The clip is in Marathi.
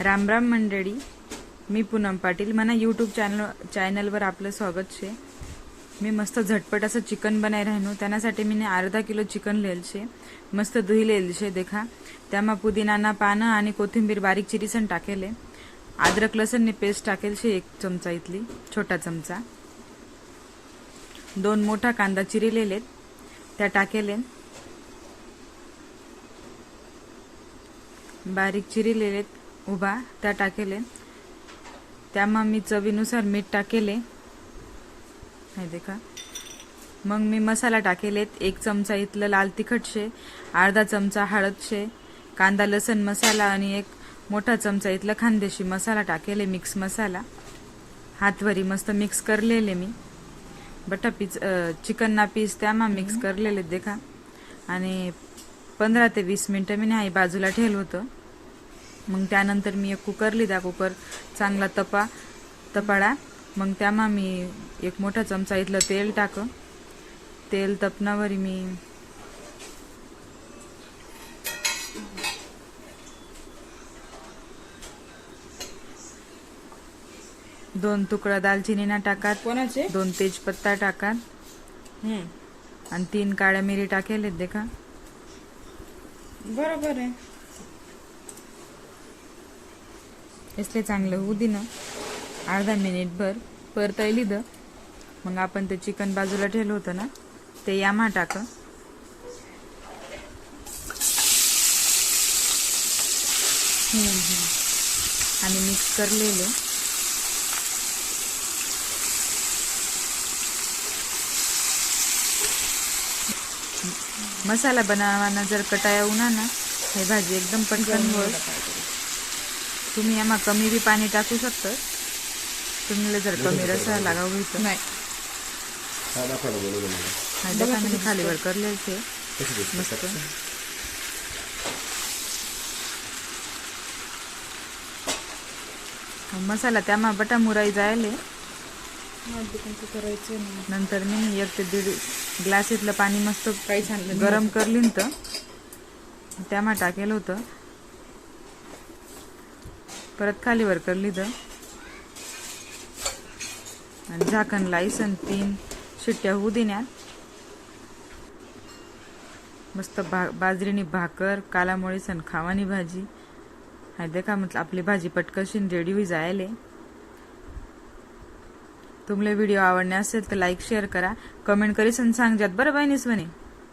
रामराम मंडळी मी पूनम पाटील. मला यूट्यूब चॅनल चॅनलवर आपलं स्वागत शे मी मस्त झटपट असं चिकन बनाय राहिनो. त्यासाठी मी अर्धा किलो चिकन लिहिलं शे मस्त दुही लिहिलं शे देखा. त्यामा पुदिनाना पानं आणि कोथिंबीर बारीक चिरीसन टाकेले. अद्रक लसणने पेस्ट टाकेल शे एक चमचा इथली छोटा चमचा. दोन मोठा कांदा चिरिलेले त्या टाकेले. बारीक चिरिलेलेत. उभा त्या टाकेले. त्यामा मी चवीनुसार मीठ टाकेले. हे देखा. मग मी मसाला टाकेलेत एक चमचा इथलं लाल तिखट शे अर्धा चमचा हळद शे कांदा लसण मसाला आणि एक मोठा चमचा इथलं खानदेशी मसाला टाकेले मिक्स मसाला. हातवरी मस्त मिक्स करलेले मी. बटा पीस चिकन ना पीस त्यामा मिक्स करलेले देखा. आणि पंधरा ते वीस मिनटं मी नाही बाजूला ठेवलं होतं. मग त्यानंतर मी एक कुकर लिदा कुकर चांगला तपा तपाडा. मग त्यामा मी एक मोठा चमचा इथलं तेल टाक. तेल तपणावर मी दोन तुकडा दालचिनीना टाकात. कोणाचे? दोन तेजपत्ता टाकात. हम्म. आणि तीन काळ्या मिरी टाकेलेत देखा. बरोबर आहे. इसले चांगलं होऊ दे ना अर्धा मिनिट भर परतायली द मग आपण ते चिकन बाजूला ठेवलं होतं ना ते यामा टाक. आणि मिक्स करलेले. मसाला बनवाना जर कटाया उन्हा ना हे भाजी एकदम पटकन होईल. तुम्ही यामा कमी बी पाणी टाकू शकता. तुम्हाला जर कमी रसा लागाव होईल नाही. देखा मी खालीवर करले ते. मस्त. मसाला त्यामा बटा मुराई जायले. नंतर मी एक ते दीड ग्लास इथलं पाणी मस्त काही गरम करली न तर त्यामा टाकेल होतं. परत खाली वर करली तर आणि झाकण लाईसन तीन शिट्ट्या होऊ देण्यात. मस्त भा बाजरीनी भाकर कालामोळी सण खावानी भाजी. हा देखा म्हटलं आपली भाजी पटकशीन रेडी होई जायले. तुम्हाला व्हिडिओ आवडणे असेल तर लाईक शेअर करा. कमेंट करीसन सांग जात बरं बाय निसवणे